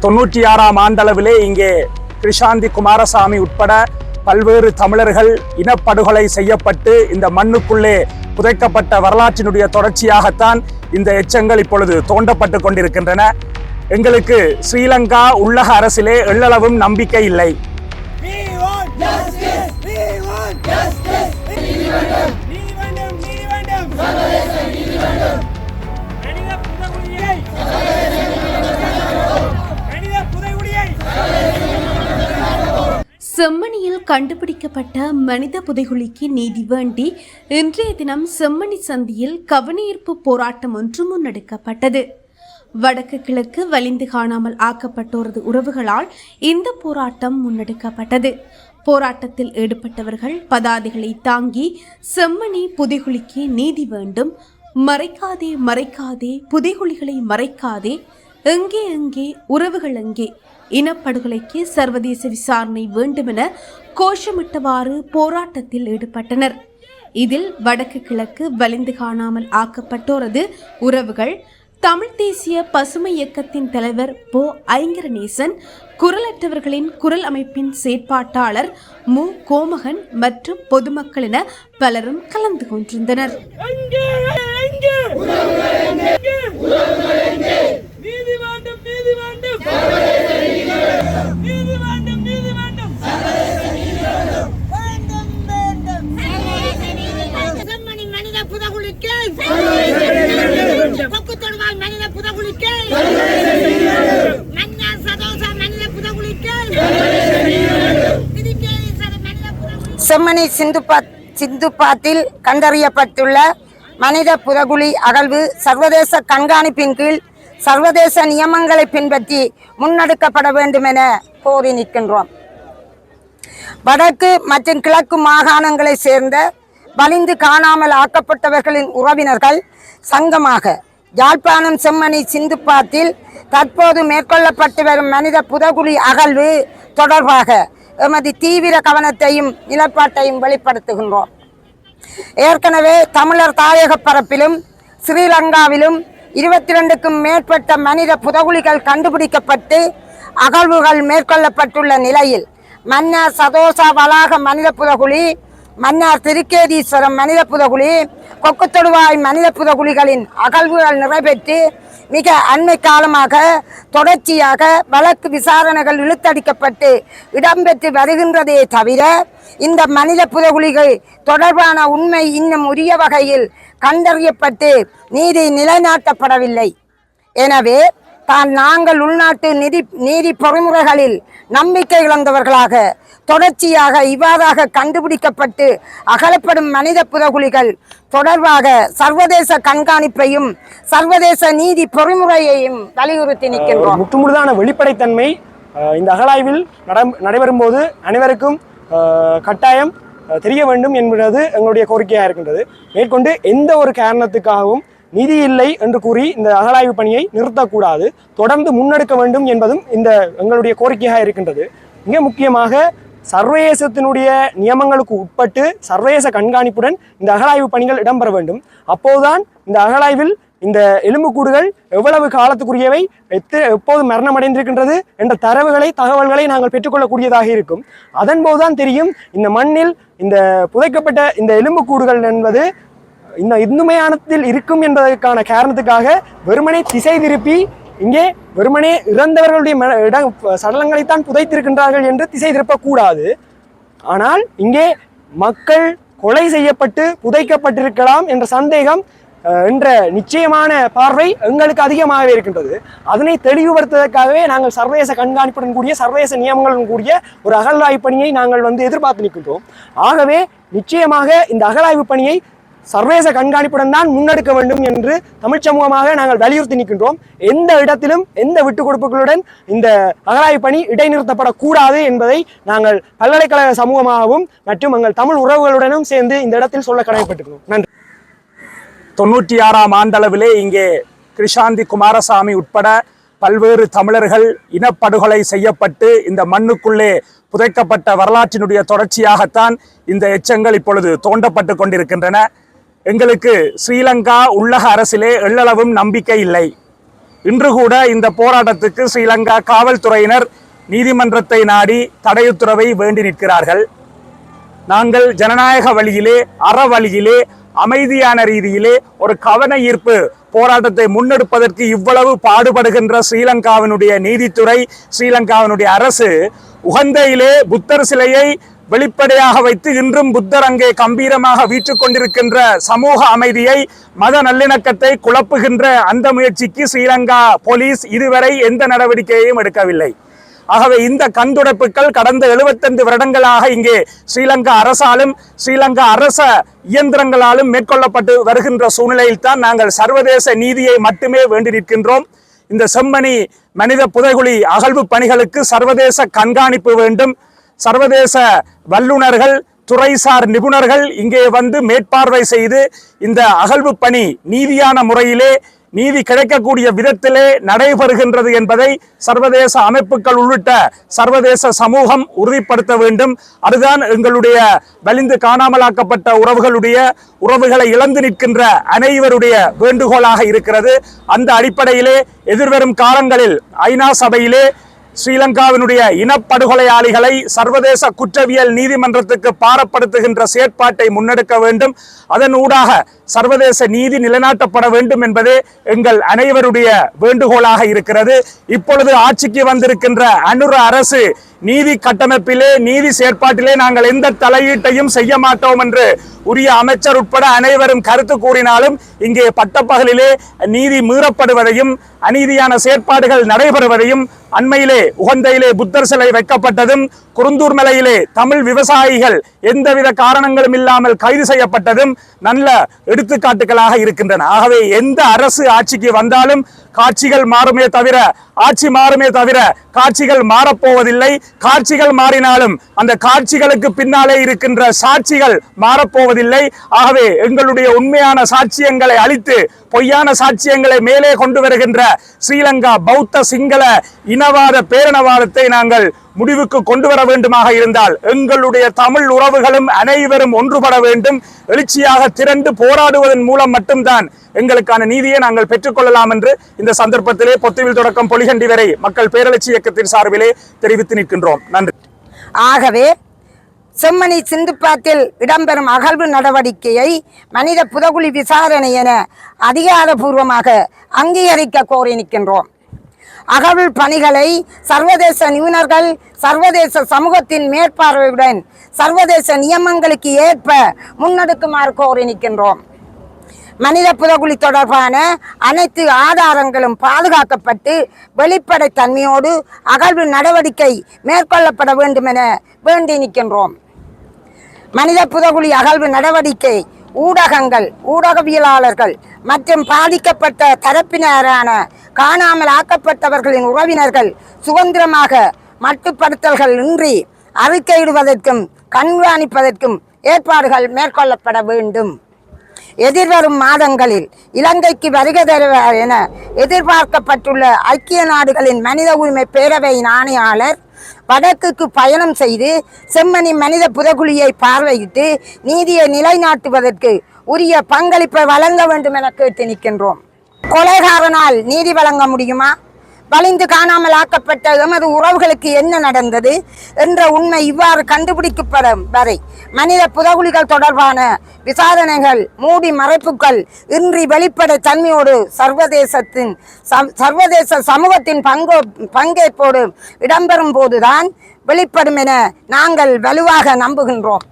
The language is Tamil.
தொண்ணூற்றி ஆறாம் ஆண்டளவிலே இங்கே கிருஷாந்தி குமாரசாமி உட்பட பல்வேறு தமிழர்கள் இனப்படுகொலை செய்யப்பட்டு இந்த மண்ணுக்குள்ளே புதைக்கப்பட்ட வரலாற்றினுடைய தொடர்ச்சியாகத்தான் இந்த எச்சங்கள் இப்பொழுது தோண்டப்பட்டு கொண்டிருக்கின்றன எங்களுக்கு ஸ்ரீலங்கா உள்ளக அரசிலே எள்ளளவும் நம்பிக்கை இல்லை We want justice. We want justice. நீதி வேண்டும். நீதி வேண்டும். கண்டுபிடிக்கப்பட்ட மனித புதைகுழிக்கு நீதி வேண்டி இன்றைய தினம் செம்மணி சந்தியில் கவனஈர்ப்பு போராட்டம் ஒன்று முன்னெடுக்கப்பட்டது. வடக்கு கிழக்கு வலிந்து காணாமல் ஆக்கப்பட்டோரது உறவுகளால் இந்த போராட்டம் முன்னெடுக்கப்பட்டது. போராட்டத்தில் ஈடுபட்டவர்கள் பதாதைகளை தாங்கி செம்மணி புதைகுழிக்கு நீதி வேண்டும். மறைக்காதே மறைக்காதே புதைகுழிகளை மறைக்காதே எங்கே எங்கே உறவுகள் எங்கே இனப்படுகொலைக்கு சர்வதேச விசாரணை வேண்டுமென கோஷமிட்டவாறு போராட்டத்தில் ஈடுபட்டனர். இதில் வடக்கு கிழக்கு வலிந்து காணாமல் ஆக்கப்பட்டோரது உறவுகள் தமிழ் தேசிய பசுமை இயக்கத்தின் தலைவர் போ. ஐங்கரநேசன் குரலற்றவர்களின் குரல் அமைப்பின் செயற்பாட்டாளர் மு. கோமகன் மற்றும் பொதுமக்கள் என பலரும் கலந்து கொண்டிருந்தனர் எங்கே எங்கே எங்கே நீதி வேண்டும் நீதி வேண்டும் நீதி வேண்டும் நீதி வேண்டும் வேண்டும் வேண்டும் செம்மணி மனித புதகுலிக்கு கொக்கு தொடுவாய் மனித புதகுலிக்கு மன்னா சதோசா மனித புதகுலிக்கு திருக்கேரி சத மனித புதகுலிக்கு செம்மணி சிந்துபாத் சிந்துபாத்தில் கண்டறியப்பட்டுள்ள மனித புதகுழி அகழ்வு சர்வதேச கண்காணிப்பின் கீழ் சர்வதேச நியமங்களை பின்பற்றி முன்னெடுக்கப்பட வேண்டும் என கோரி நிற்கின்றோம். வடக்கு மற்றும் கிழக்கு மாகாணங்களை சேர்ந்த வலிந்து காணாமல் ஆக்கப்பட்டவர்களின் உறவினர்கள் சங்கமாக யாழ்ப்பாணம் செம்மணி சிந்துப்பாத்தில் தற்போது மேற்கொள்ளப்பட்டு வரும் மனித புதகுழி அகழ்வு தொடர்பாக எமது தீவிர கவனத்தையும் நிலப்பாட்டையும் வெளிப்படுத்துகின்றோம். ஏற்கனவே தமிழர் தாயக பரப்பிலும் ஸ்ரீலங்காவிலும் இருபத்தி ரெண்டுக்கும் மேற்பட்ட மனித புதகுலிகள் கண்டுபிடிக்கப்பட்டு அகழ்வுகள் மேற்கொள்ளப்பட்டுள்ள நிலையில் மன்னார் சதோசா வளாக மனித புதகுழி மன்னார் திருக்கேதீஸ்வரம் மனித புதகுழி கொக்குத்தொடுவாய் மனித புதகுலிகளின் அகழ்வுகள் நிறைவேற்றி மிக அண்மை காலமாக தொடர்ச்சியாக வழக்கு விசாரணைகள் இழுத்தடிக்கப்பட்டு இடம்பெற்று வருகின்றதே தவிர இந்த மனித புதகுலிகள் தொடர்பான உண்மை இன்னும் உரிய வகையில் கண்டறியப்பட்டு நீதி நிலைநாட்டப்படவில்லை. எனவே தான் நாங்கள் உள்நாட்டு நிதி நீதி பொறிமுறைகளில் நம்பிக்கை இழந்தவர்களாக தொடர்ச்சியாக இவ்வாறாக கண்டுபிடிக்கப்பட்டு அகலப்படும் மனித புதகுலிகள் தொடர்பாக சர்வதேச கண்காணிப்பையும் சர்வதேச நீதி பொறிமுறையையும் வலியுறுத்தி நிற்கின்றோம். முற்றுமுழுதான வெளிப்படைத்தன்மை இந்த அகலாய்வில் நடம் நடைபெறும்போது அனைவருக்கும் கட்டாயம் தெரிய வேண்டும் என்பது எங்களுடைய கோரிக்கையாக இருக்கின்றது. மேற்கொண்டு எந்த ஒரு காரணத்துக்காகவும் நிதி இல்லை என்று கூறி இந்த அகழாய்வு பணியை நிறுத்தக்கூடாது. தொடர்ந்து முன்னெடுக்க வேண்டும் என்பதும் இந்த எங்களுடைய கோரிக்கையாக இருக்கின்றது. மிக முக்கியமாக சர்வதேசத்தினுடைய நியமங்களுக்கு உட்பட்டு சர்வதேச கண்காணிப்புடன் இந்த அகழாய்வு பணிகள் இடம்பெற வேண்டும். அப்போதுதான் இந்த அகழாய்வில் இந்த எலும்புக்கூடுகள் எவ்வளவு காலத்துக்குரியவை? எத்து எப்போது மரணமடைந்திருக்கின்றது? என்ற தரவுகளை தகவல்களை நாங்கள் பெற்றுக்கொள்ளக்கூடியதாக இருக்கும். அதன் போதுதான் தெரியும் இந்த மண்ணில் இந்த புதைக்கப்பட்ட இந்த எலும்புக்கூடுகள் என்பது இந்த இன்னுமையானத்தில் இருக்கும் என்பதற்கான காரணத்துக்காக வெறுமனே திசை திருப்பி இங்கே வெறுமனே இறந்தவர்களுடைய இடம் சடலங்களைத்தான் புதைத்திருக்கின்றார்கள் என்று திசை திருப்பக்கூடாது. ஆனால் இங்கே மக்கள் கொலை செய்யப்பட்டு புதைக்கப்பட்டிருக்கலாம் என்ற சந்தேகம் என்ற நிச்சயமான பார்வை எங்களுக்கு அதிகமாகவே இருக்கின்றது. அதனை தெளிவுபடுத்துவதற்காகவே நாங்கள் சர்வதேச கண்காணிப்புடன் கூடிய சர்வதேச நியமங்களுடன் கூடிய ஒரு அகழ்வாய்வு பணியை நாங்கள் வந்து எதிர்பார்த்து நிற்கின்றோம். ஆகவே நிச்சயமாக இந்த அகழாய்வு பணியை சர்வதேச கண்காணிப்புடன் தான் முன்னெடுக்க வேண்டும் என்று தமிழ் சமூகமாக நாங்கள் வலியுறுத்தி நிற்கின்றோம். எந்த இடத்திலும் எந்த விட்டுக் கொடுப்புகளுடன் இந்த அகழாய்வு பணி இடைநிறுத்தப்படக்கூடாது என்பதை நாங்கள் பல்கலைக்கழக சமூகமாகவும் மற்றும் எங்கள் தமிழ் உறவுகளுடனும் சேர்ந்து இந்த இடத்தில் சொல்ல கடமைப்பட்டிருக்கிறோம். நன்றி. தொண்ணூற்றி ஆறாம் ஆண்டளவிலே இங்கே கிருஷாந்தி குமாரசாமி உட்பட பல்வேறு தமிழர்கள் இனப்படுகொலை செய்யப்பட்டு இந்த மண்ணுக்குள்ளே புதைக்கப்பட்ட வரலாற்றினுடைய தொடர்ச்சியாகத்தான் இந்த எச்சங்கள் இப்பொழுது தோண்டப்பட்டு கொண்டிருக்கின்றன. எங்களுக்கு ஸ்ரீலங்கா உள்ளக அரசிலே எள்ளளவும் நம்பிக்கை இல்லை. இன்று கூட இந்த போராட்டத்துக்கு ஸ்ரீலங்கா காவல்துறையினர் நீதிமன்றத்தை நாடி தடையுத்தரவை வேண்டி நிற்கிறார்கள். நாங்கள் ஜனநாயக வழியிலே அற வழியிலே அமைதியான ரீதியிலே ஒரு கவன ஈர்ப்பு போராட்டத்தை முன்னெடுப்பதற்கு இவ்வளவு பாடுபடுகின்ற ஸ்ரீலங்காவினுடைய நீதித்துறை ஸ்ரீலங்காவினுடைய அரசு உகந்தையிலே புத்தர் சிலையை வெளிப்படையாக வைத்து இன்றும் புத்தர் அங்கே கம்பீரமாக வீற்றுக் கொண்டிருக்கின்ற சமூக அமைதியை மத நல்லிணக்கத்தை குழப்புகின்ற அந்த முயற்சிக்கு ஸ்ரீலங்கா போலீஸ் இதுவரை எந்த நடவடிக்கையையும் எடுக்கவில்லை. ஆகவே இந்த கண்துடைப்புகள் கடந்த 75 வருடங்களாக இங்கே ஸ்ரீலங்கா அரசாலும் ஸ்ரீலங்கா அரச இயந்திரங்களாலும் மேற்கொள்ளப்பட்டு வருகின்ற சூழ்நிலையில் தான் நாங்கள் சர்வதேச நீதியை மட்டுமே வேண்டி நிற்கின்றோம். இந்த செம்மணி மனித புதைகுழி அகழ்வு பணிகளுக்கு சர்வதேச கண்காணிப்பு வேண்டும். சர்வதேச வல்லுநர்கள் துறைசார் நிபுணர்கள் இங்கே வந்து மேற்பார்வை செய்து இந்த அகழ்வு பணி நீதியான முறையிலே நீதி கிடைக்கக்கூடிய விதத்திலே நடைபெறுகின்றது என்பதை சர்வதேச அமைப்புகள் உள்ளிட்ட சர்வதேச சமூகம் உறுதிப்படுத்த வேண்டும். அதுதான் எங்களுடைய வலிந்து காணாமலாக்கப்பட்ட உறவுகளுடைய உறவுகளை இழந்து நிற்கின்ற அனைவருடைய வேண்டுகோளாக இருக்கிறது. அந்த அடிப்படையிலே எதிர்வரும் காலங்களில் ஐநா சபையிலே ஸ்ரீலங்காவினுடைய இனப்படுகொலையாளிகளை சர்வதேச குற்றவியல் நீதிமன்றத்துக்கு பாரப்படுத்துகின்ற செயற்பாட்டை முன்னெடுக்க வேண்டும். அதன் ஊடாக சர்வதேச நீதி நிலைநாட்டப்பட வேண்டும் என்பதே எங்கள் அனைவருடைய வேண்டுகோளாக இருக்கிறது. இப்பொழுது ஆட்சிக்கு வந்திருக்கின்ற அனுர அரசு நீதி கட்டமைப்பிலே நீதி செயற்பாட்டிலே நாங்கள் எந்த தலையீட்டையும் செய்ய மாட்டோம் என்று உரிய அமைச்சர் உட்பட அனைவரும் கருத்து கூறினாலும் இங்கே பட்டப்பகலிலே நீதி மீறப்படுவதையும் அநீதியான செயற்பாடுகள் நடைபெறுவதையும் அண்மையிலே உகந்தையிலே புத்தர் சிலை வைக்கப்பட்டதும் குருந்தூர் மலையிலே தமிழ் விவசாயிகள் எந்தவித காரணங்களும் இல்லாமல் கைது செய்யப்பட்டதும் நல்ல எடுத்துக்காட்டுகளாக இருக்கின்றன. ஆகவே எந்த அரசு ஆட்சிக்கு வந்தாலும் காட்சிகள் மாறுமே தவிர ஆட்சி மாறுமே தவிர காட்சிகள் மாறப்போவதில்லை. காட்சிகள் மாறினாலும் அந்த காட்சிகளுக்கு பின்னாலே இருக்கின்ற சாட்சிகள் மாறப்போவதில்லை. ஆகவே எங்களுடைய உண்மையான சாட்சியங்களை அழித்து பொய்யான சாட்சியங்களை மேலே கொண்டு வருகின்ற ஸ்ரீலங்கா பௌத்த சிங்கள இனவாத பேரினவாதத்தை நாங்கள் முடிவுக்கு கொண்டு வர வேண்டுமாக இருந்தால் எங்களுடைய தமிழ் உறவுகளும் அனைவரும் ஒன்றுபட வேண்டும். எழுச்சியாக திரண்டு போராடுவதன் மூலம் மட்டும்தான் எங்களுக்கான நீதியை நாங்கள் பெற்றுக்கொள்ளலாம் என்று இந்த சந்தர்ப்பத்திலே பொத்துவில் தொடக்கம் பொலிகண்டி வரை மக்கள் பேரெழுச்சி இயக்கத்தின் சார்பிலே தெரிவித்து நிற்கின்றோம். நன்றி. ஆகவே செம்மணி சிந்துப்பாத்தில் இடம்பெறும் அகழ்வு நடவடிக்கையை மனித புதகுழி விசாரணை என அதிகாரபூர்வமாக அங்கீகரிக்க கோரி நிற்கின்றோம். அகழ்வு பணிகளை சர்வதேச நிபுணர்கள் சர்வதேச சமூகத்தின் மேற்பார்வையுடன் சர்வதேச நியமங்களுக்கு ஏற்ப முன்னெடுக்குமாறு கோரி நிற்கின்றோம். மனித புதகுழி தொடர்பான அனைத்து ஆதாரங்களும் பாதுகாக்கப்பட்டு வெளிப்படைத்தன்மையோடு அகழ்வு நடவடிக்கை மேற்கொள்ளப்பட வேண்டுமென வேண்டி நிற்கின்றோம். மனித புதகுழி அகழ்வு நடவடிக்கை ஊடகங்கள் ஊடகவியலாளர்கள் மற்றும் பாதிக்கப்பட்ட தரப்பினரான காணாமல் ஆக்கப்பட்டவர்களின் உறவினர்கள் சுதந்திரமாக மட்டுப்படுத்தல்கள் இன்றி அறிக்கையிடுவதற்கும் கண்காணிப்பதற்கும் ஏற்பாடுகள் மேற்கொள்ளப்பட வேண்டும். எதிர்வரும் மாதங்களில் இலங்கைக்கு வருகை தருவார் என எதிர்பார்க்கப்பட்டுள்ள ஐக்கிய நாடுகளின் மனித உரிமை பேரவையின் ஆணையாளர் வடக்குக்கு பயணம் செய்து செம்மணி மனித புதகுலியை பார்வையிட்டு நீதியை நிலைநாட்டுவதற்கு உரிய பங்களிப்பை வழங்க வேண்டும் என கேட்டு நிற்கின்றோம். கொலைகாரனால் நீதி வழங்க முடியுமா? வலிந்து காணாமல் ஆக்கப்பட்ட எமது உறவுகளுக்கு என்ன நடந்தது என்ற உண்மை இவ்வாறு கண்டுபிடிக்கப்படும் வரை மனித புதகுலிகள் தொடர்பான விசாரணைகள் மூடி மறைப்புகள் இன்றி வெளிப்படை தன்மையோடு சர்வதேசத்தின் சர்வதேச சமூகத்தின் பங்கு பங்கேற்போடு இடம்பெறும் போதுதான் வெளிப்படும் என நாங்கள் வலுவாக நம்புகின்றோம்.